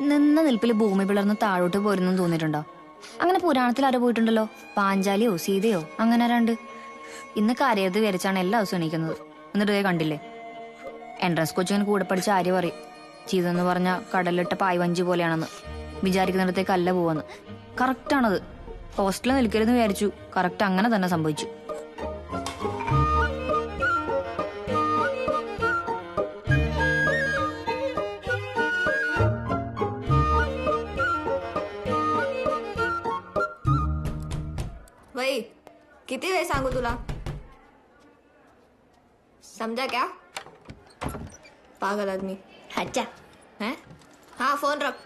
നിന്ന നിൽപ്പിൽ ഭൂമി പിളർന്ന് താഴോട്ട് പോരുന്നു തോന്നിയിട്ടുണ്ടോ? അങ്ങനെ പുരാണത്തിൽ ആരോ പോയിട്ടുണ്ടല്ലോ. പാഞ്ചാലിയോ സീതയോ അങ്ങനെ രണ്ട്. ഇന്ന് കരയത് വിരച്ചാണ് എല്ലാ ദിവസവും എണീക്കുന്നത്. എന്നിട്ട് കണ്ടില്ലേ? എൻട്രൻസ് കോച്ചിങ്ങിന് കൂടെ പഠിച്ച ആര്യ പറയും. ചെയ്തെന്ന് പറഞ്ഞ കടലിട്ട പായ്വഞ്ചി പോലെയാണെന്ന്. വിചാരിക്കുന്നിടത്തേക്ക് അല്ല പോവാന്ന്. കറക്റ്റാണത് ഹോസ്റ്റലിൽ നിൽക്കരുതെന്ന് വിചാരിച്ചു. കറക്റ്റ് അങ്ങനെ തന്നെ സംഭവിച്ചു. वही किती वेळ सांगू तुला समझा क्या पागल आदमी അച്ഛാ है हाँ फोन रख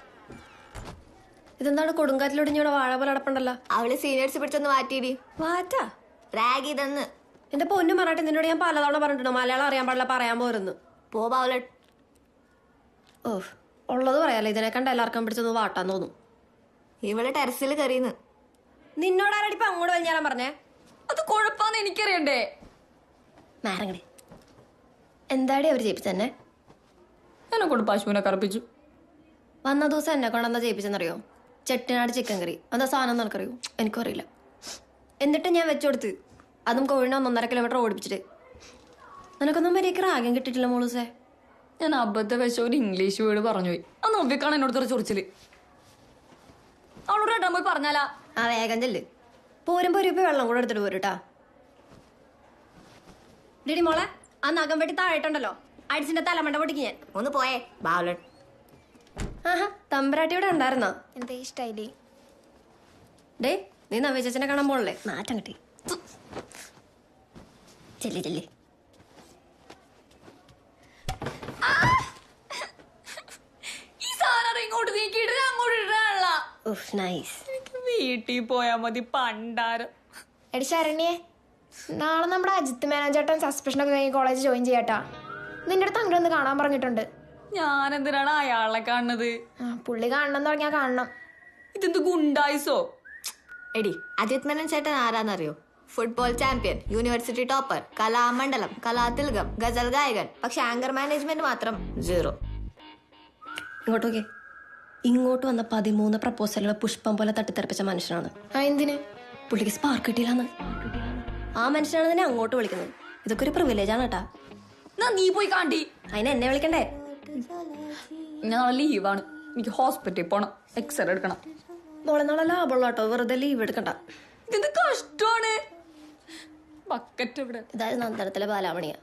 ഇതെന്താണ് കൊടുങ്കാറ്റിലൊടിഞ്ഞ വാഴ പോലെ അടപ്പുണ്ടല്ലോ അവള് സീനിയേഴ്സ് പിടിച്ചൊന്ന് മാറ്റിയിടി വാറ്റാ റാഗ് ഇതെന്ന് എന്റെ പൊന്നു മറാട്ടി നിന്നോട് ഞാൻ പലതവണ പറഞ്ഞിട്ടുണ്ട് മലയാളം അറിയാൻ പാടില്ല പറയാൻ പോരുന്നു പോ ബാവല ഓ ഉള്ളത് പറയാലോ ഇതിനെ കണ്ട് എല്ലാവർക്കും പിടിച്ചൊന്ന് വാട്ടാൻ തോന്നും ഇവള് ടെറസിൽ കറിയുന്നു നിന്നോട് ആരടി ഇപ്പൊ അങ്ങോട്ട് വലിഞ്ഞാലും പറഞ്ഞേ? അത് കൊഴപ്പാന്ന് എനിക്കറിയണ്ടേ. മാരങ്ങടി എന്താടി അവർ ജയിപ്പിച്ചെന്നെ എന്നെ? കൊണ്ട് പശുവിനെ കറപ്പിച്ചു. വന്ന ദിവസം എന്നെ കൊണ്ടെന്താ ജയിപ്പിച്ചെന്നറിയോ? ചെട്ടിനാട് ചിക്കൻ കറി എന്താ സാധനം നിനക്കറിയോ എനിക്കും അറിയില്ല എന്നിട്ട് ഞാൻ വെച്ചുകൊടുത്ത് അതും കോഴിനെ ഒന്നൊന്നര കിലോമീറ്റർ ഓടിപ്പിച്ചിട്ട്. നിനക്കൊന്നും വലിയ ആകെ കിട്ടിട്ടില്ല മോളൂസേ? ഞാൻ അബദ്ധ വെച്ച ഒരു ഇംഗ്ലീഷ് വേർഡ് പറഞ്ഞു പോയി. ആ നോവിക്കാണ് എന്നോട് ചൊറിച്ചിൽ? അവളോട് ഇടാൻ പോയി പറഞ്ഞാലാ? ആ വേഗം ചെല്ല്. പോരുമ്പോ ഒരു വെള്ളം കൂടെ എടുത്തിട്ട് പോരുട്ടാ ഡിഡി മോളെ ആ നഖം വെട്ടി താഴെട്ടുണ്ടല്ലോ. അടിച്ചിന്റെ തലമണ്ട പൊട്ടിക്ക് ഞാൻ. ഒന്ന് പോയേ ബാവലൻ. ആഹാ തമ്പരാട്ടി ഇവിടെ ഉണ്ടായിരുന്നോ? എന്താ ഇഷ്ടായില്ലേ ഡേ നീ നവീചനെ കാണാൻ പോണല്ലേ? നാറ്റം കിട്ടി. ചെല്ലി ചെല്ലി. ഈ സാധനം ഇങ്ങോട്ട് നീക്കിയിട്ട് അങ്ങോട്ട് ഇടാനുള്ള. ഉഫ് നൈസ്. വീട്ടിൽ പോയാ മതി പണ്ടാരം. എടി ശരണ്യെ നാളെ നമ്മുടെ അജിത്ത് മാനേജേട്ടൻ സസ്പെഷൻ ഒക്കെ കഴിഞ്ഞ് കോളേജ് ജോയിൻ ചെയ്യാട്ടാ. നിന്റെ അടുത്ത് അങ്ങനെ ഒന്ന് കാണാൻ പറഞ്ഞിട്ടുണ്ട്. ഞാൻ എന്തിനാണ് അയാളെ കാണുന്നത്? ആ, പുള്ളി കാണണം തുടങ്ങിയാ കാണണം. ഇതെന്ത് ഗുണ്ടായിസോ? എടി അജിത് മേനൻ ചേട്ടൻ ആരാന്നറിയോ? Football champion university topper Kalamandalam കലാതിൽകം ഗസൽ ഗായകൻ പക്ഷെ ആങ്കർ മാനേജ്മെന്റ് മാത്രം സീറോ ഇങ്ങോട്ട് നോക്കിയേ. ഇങ്ങോട്ട് വന്ന പതിമൂന്ന് പ്രപ്പോസലുകൾ പുഷ്പം പോലെ തട്ടിത്തെറിപ്പിച്ച മനുഷ്യനാണ്. ആ എന്തിന്? പുള്ളിക്ക് സ്പാർക്ക് കിട്ടിയില്ലാന്ന്. ആ മനുഷ്യനാണ് തന്നെ അങ്ങോട്ട് വിളിക്കുന്നത്. ഇതൊക്കെ ഒരു പ്രിവിലേജ് ആണ് കേട്ടാ. നീ പോയി കാണ്ടി. അതിനെ എന്നെ വിളിക്കണ്ടേ? ഞാൻ ലീവാണ് എനിക്ക് ഹോസ്പിറ്റലിൽ പോണം. എക്സ്റേ എടുക്കണം. മോളെ നാളെ ലാഭമുള്ള കേട്ടോ. വെറുതെ ലീവ് എടുക്കണ്ട. ഇത് കഷ്ടമാണ്? ബക്കറ്റ് ഇവിടെ. ഇതായത് നന്ദനത്തിലെ ബാലാമണിയാ.